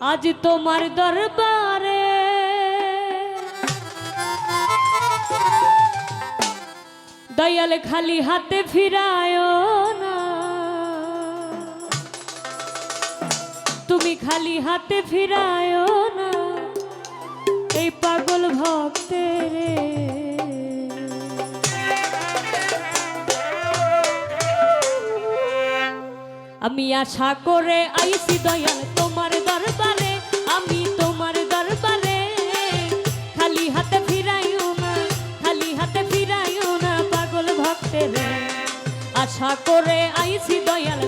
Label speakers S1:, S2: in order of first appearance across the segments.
S1: আজ তোমার দরবারে। দয়াল খালি হাতে ফিরায় না। তুমি খালি হাতে ফিরায় না। এই পাগল ভক্তের আমি আশা করে আইসি দয়াল তোমার দরবারে, আমি তোমার দরবারে। খালি হাতে ফিরাইও না, খালি হাতে ফিরাইও না পাগল ভক্তের। আশা করে আইসি দয়াল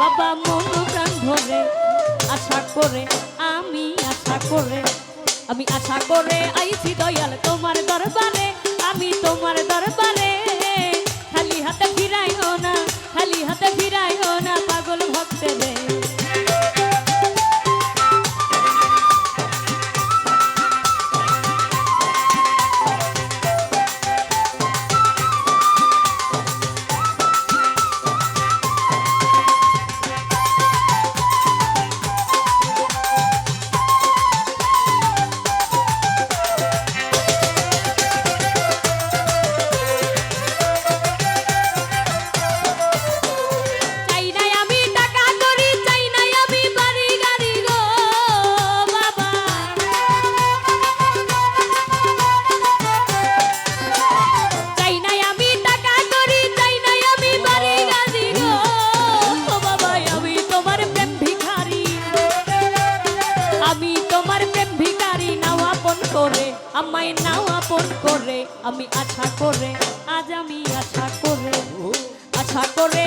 S1: বাবা মন প্রাণ ধরে, আশা করে, আমি আশা করে, আমি আশা করে আইছি দয়াল তোমার দরবারে, আমি তোমার দরবারে। খালি হাতে ফিরাইও না, খালি হাতে ফিরাই আমি আশা করে আজ আমি আশা করে আশা করে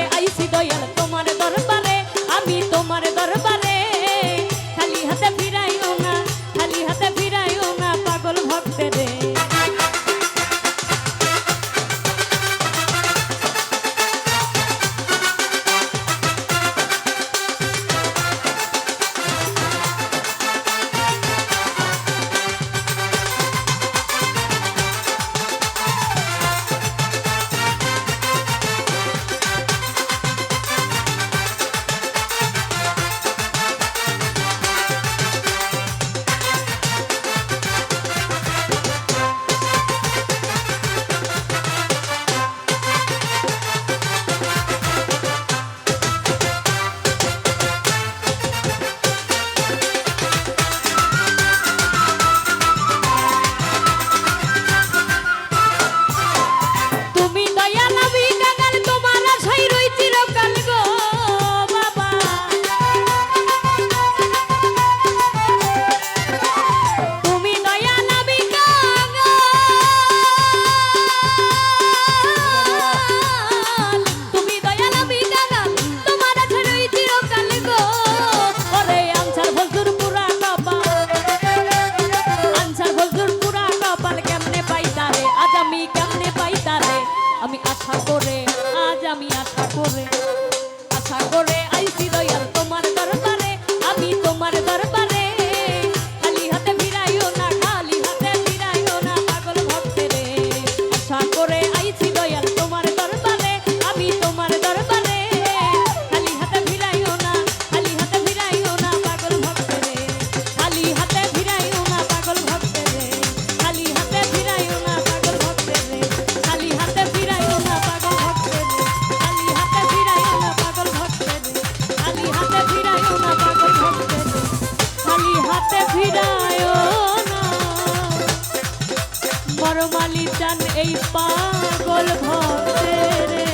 S1: বড় মালিক চান এই পাগল ভক্তেরে